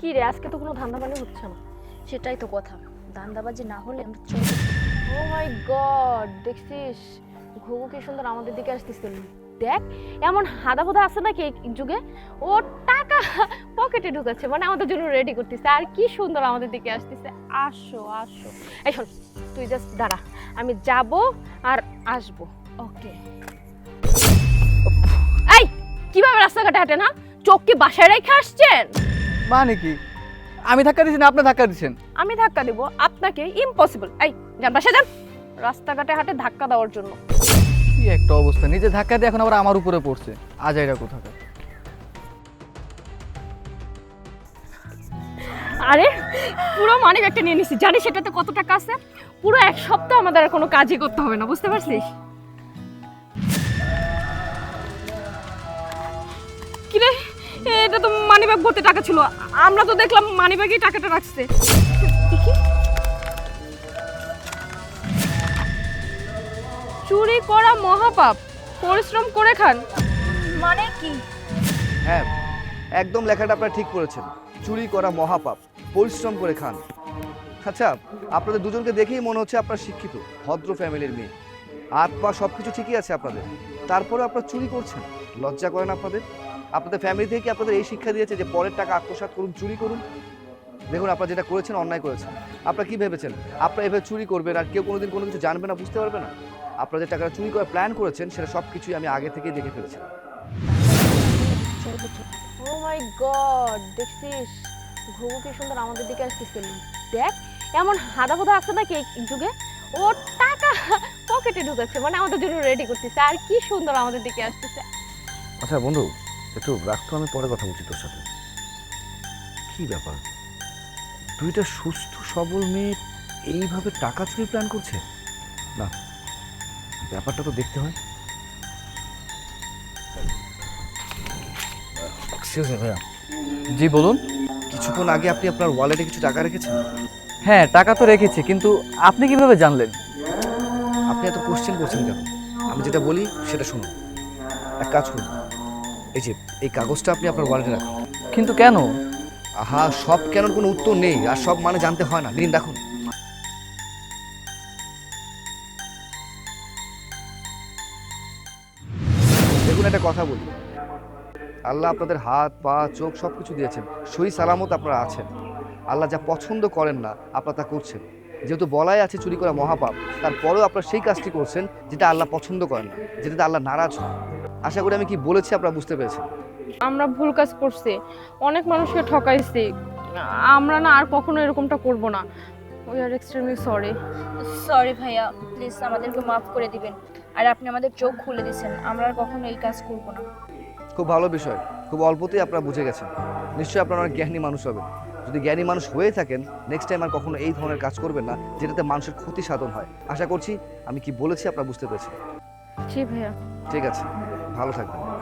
কি রে, আজকে তো কোনো ধান্দা পানি হচ্ছে না। সেটাই তো কথা। দান্দাবাজি না হলে আমরা চলতে ও মাই গড দেখছিস? ঘুঘু কি সুন্দর আমাদের দিকে আসতেছিল। দেখ, এমন হাদা ফোদা আছে নাকি যুগে? ও টাকা পকেটে ঢুকাচ্ছে মানে আমাদের জন্য রেডি করতেছে। আর কি সুন্দর আমাদের দিকে আসতেছে। আসো আসো। এই শোন, তুই জাস্ট দাঁড়া। আমি যাব আর আসব। ওকে এই, কীভাবে রাস্তাঘাটে হাঁটে না চোখ কি বাসায় রেখে আসছেন? মানে কি? আমি ধাক্কা দিচ্ছি না আপনি ধাক্কা দিচ্ছেন আমি ধাক্কা দেবো আপনাকে ইম্পসিবল এই যান বাসায় যান। রাস্তাঘাটে হাঁটে ধাক্কা দেওয়ার জন্য। কি একটা অবস্থা নিজে ধাক্কা দিয়ে এখন আবার আমার উপরে পড়ছে। আজ আজাইরা কোথাকার? আরে পুরো মানি একটা নিয়ে নিছি। জানিস সেটাতে কত টাকা আছে? পুরো এক সপ্তাহ আমাদের আর কোনো কাজই করতে হবে না বুঝতে পারছিস? এটা তো মানি ব্যাগ ভর্তি টাকা ছিল। আমরা তো দেখলাম মানি ব্যাগেই টাকাটা রাখছে। চুরি করা মহাপাপ। পরিশ্রম করে খান। মানে কি? হ্যাঁ একদম লেখাটা আপনারা ঠিক করেছেন। চুরি করা মহাপাপ। পরিশ্রম করে খান। আচ্ছা আপনাদের দুজনকে দেখেই মনে হচ্ছে আপনারা শিক্ষিত, ভদ্র ফ্যামিলির মেয়ে। হাত পা সব কিছু ঠিকই আছে আপনাদের। তারপরে আপনারা চুরি করছেন? লজ্জা করেন আপনাদের? আপনাদের ফ্যামিলি থেকে কি আপনাদের এই শিক্ষা দিয়েছে যে পরের টাকা আত্মসাৎ করুন চুরি করুন? দেখুন আপনারা যেটা করেছেন অন্যায় করেছেন। আপনারা কি ভেবেছেন? আপনারা এভাবে চুরি করবেন আর কেউ কোনোদিন কোনো কিছু জানবে না বুঝতে পারবে না? আপনারা যে টাকাটা চুরি করার প্ল্যান করেছেন সেটা সব কিছুই আমি আগে থেকেই দেখে ফেলেছি। ও মাই গড দেখছিস? ঘুঘু কি সুন্দর আমাদের দিকে আসতেছিল দেখ এমন হাদা ফোদা আছে নাকি এই যুগে? ও টাকা পকেটে ঢুকাচ্ছে মানে আমাদের জন্য রেডি করতেছে। আর কি সুন্দর আমাদের দিকে আসতেছে। আচ্ছা বন্ধু একটু রাখতো আমি পরে কথা বলছি তোর সাথে। কি ব্যাপার? দুইটা সুস্থ সবল মেয়ে এইভাবে টাকা চুরি প্ল্যান করছে? না ব্যাপারটা তো দেখতে হয়। এক্সকিউজ ভাইয়া। জি বলুন। কিছুক্ষণ আগে আপনি আপনার ওয়ালেটে কিছু টাকা রেখেছেন? হ্যাঁ টাকা তো রেখেছি কিন্তু আপনি কীভাবে জানলেন? আপনি এত কোশ্চেন করছেন কেন? আমি যেটা বলি সেটা শুনুন। এক কাজ করুন। এই যে এই কাগজটা আপনি আপনার ওয়ালেটে রাখুন। কিন্তু কেন? আহা সব কেন কোনো উত্তর নেই আর সব মানে জানতে হয় না। দিন রাখুন। দেখুন একটা কথা বলি। আল্লাহ আপনাদের হাত পা চোখ সব কিছু দিয়েছেন। সই সালামত আপনারা আছেন। আল্লাহ যা পছন্দ করেন না আপনারা তা করছেন। যেহেতু বলাই আছে চুরি করা মহাপাপ তারপরেও আপনারা সেই কাজটি করছেন যেটা আল্লাহ পছন্দ করেন না যেটাতে আল্লাহ নারাজ হন। আশা করি আমি কি বলেছি আপনারা বুঝতে পেরেছেন। আমরা ভুল কাজ করছি অনেক মানুষকে ঠকাইছি। আমরা না আর কখনো এরকমটা করব না। We are extremely sorry sorry ভাইয়া প্লিজ আমাদেরকে মাফ করে দিবেন। আর আপনি আমাদের চোখ খুলে দিয়েছেন আমরা আর কখনো এই কাজ করব না। খুব ভালো বিষয় খুব অল্পতেই আপনারা বুঝে গেছেন। নিশ্চয়ই আপনারা অনেক জ্ঞানী মানুষ হবেন। যদি জ্ঞানী মানুষ হয়ে থাকেন নেক্সট টাইম আর কখনো এই ধরনের কাজ করবেন না যেটাতে মানুষের ক্ষতি সাধন হয়। আশা করছি আমি কি বলেছি আপনারা বুঝতে পেরেছেন। জি ভাইয়া। ঠিক আছে। ভালো থাকবেন।